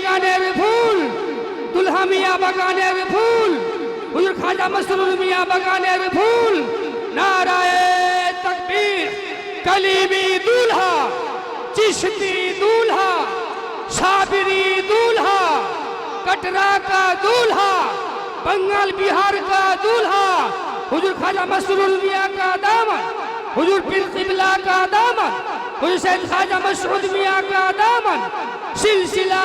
بگانے بھی پھول، دلہا میاں بگانے بھی پھول، حضور خاجہ مسرور میاں بگانے بھی پھول، نعرہ تکبیر، کلیمی دولہا، چشتی دولہا صابری دولہا، کٹرا کا دولہا، بنگال بیہار کا دولہا، حضور خاجہ مسرور میاں کا دامن، حضور پر قبلہ کا دامن، حضور سید خاجہ مسعود میاں کا دامن، سلسلہ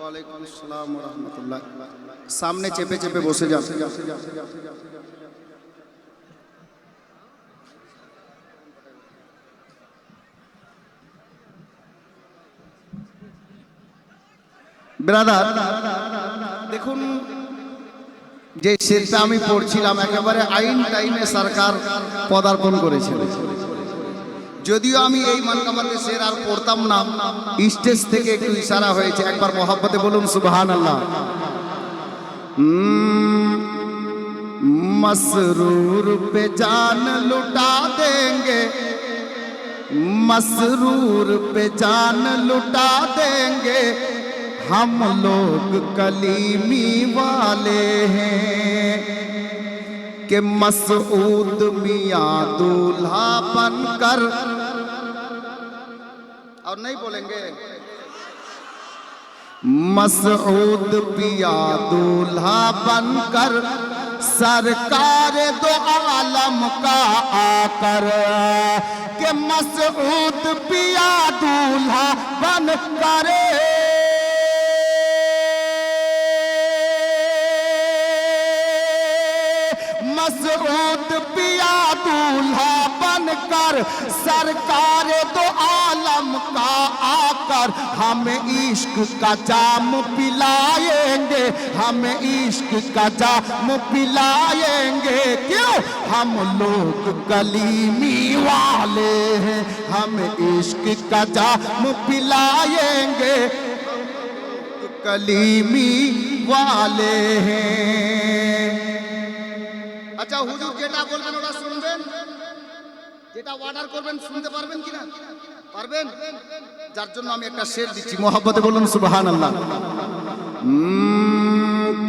ওয়ালাইকুম আসসালাম রহমতুল্লাহ সামনে চেপে চেপে বসে যান ব্রাদার দেখুন যে শেরটা আমি পড়ছিলাম, একেবারে আইন টাইমে সরকার পদার্পণ করেছিল। যদিও আমি এই মানকামাতে শের আর পড়তাম না, স্টেজ থেকে একটু ইশারা হয়েছে। একবার মহাব্বতে বলুন সুবহান আল্লাহ মসরুর পে জান লুটা দেঙ্গে। মসরুর পে জান লুটা দেঙ্গে। ہم لوگ کلیمی والے ہیں کہ مسعود میاں دولہا بن کر اور نہیں بولیں گے؟ مسعود پیا دولہا بن کر سرکار دو عالم کا آ کر کہ مسعود پیا دولہا بن کرے مسعود پیا دولہا بن کر، سرکار دو عالم کا آ کر ہم عشق کا جام پلائیں گے، ہم عشق کا جام پلائیں گے۔ کیوں؟ ہم لوگ کلیمی والے ہیں، ہم عشق کا جام پلائیں گے۔ کلیمی والے ہیں۔ আচ্ছা হুজুর যেটা বলবেন ওটা শুনবেন? যেটা অর্ডার করবেন, শুনতে পারবেন কিনা? পারবেন? যার জন্য আমি একটা শের দিচ্ছি। মোহাম্মতে বলুন সুবাহান আল্লাহ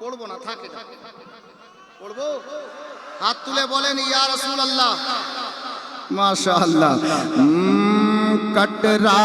পড়ব না, থাকে পড়ব? হাত তুলে বলেন, ইয়া রসুল আল্লাহ মাশাআল্লাহ কটরা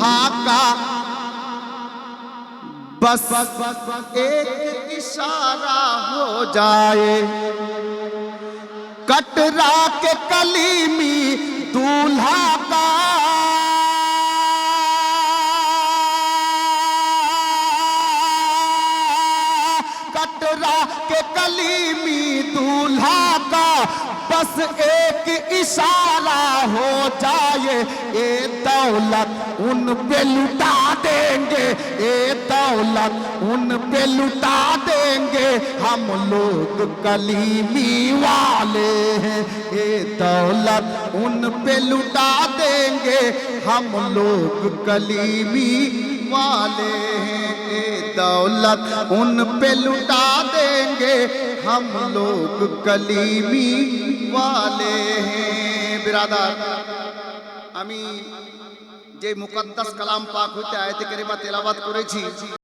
دھاکا بس ایک اشارہ ہو جائے۔ کٹرا کے کلیمی دولہا کا۔ کٹرا کے کلیمی دولہا کا۔ بس ایک ایک اشارہ ہو جائے، اے دولت ان پہ لٹا دیں گے۔ اے دولت ان پہ لٹا دیں گے۔ ہم لوگ کلیمی والے ہیں۔ اے دولت ان پہ لٹا دیں گے۔ ہم لوگ کلیمی والے ہیں۔ اے دولت ان پہ لٹا دیں گے۔ ہم لوگ کلیمی والے ہیں۔ برادر امین جے مقدس کلام پاک ہوتے آئے تھے کریمہ تلاوت کرے جی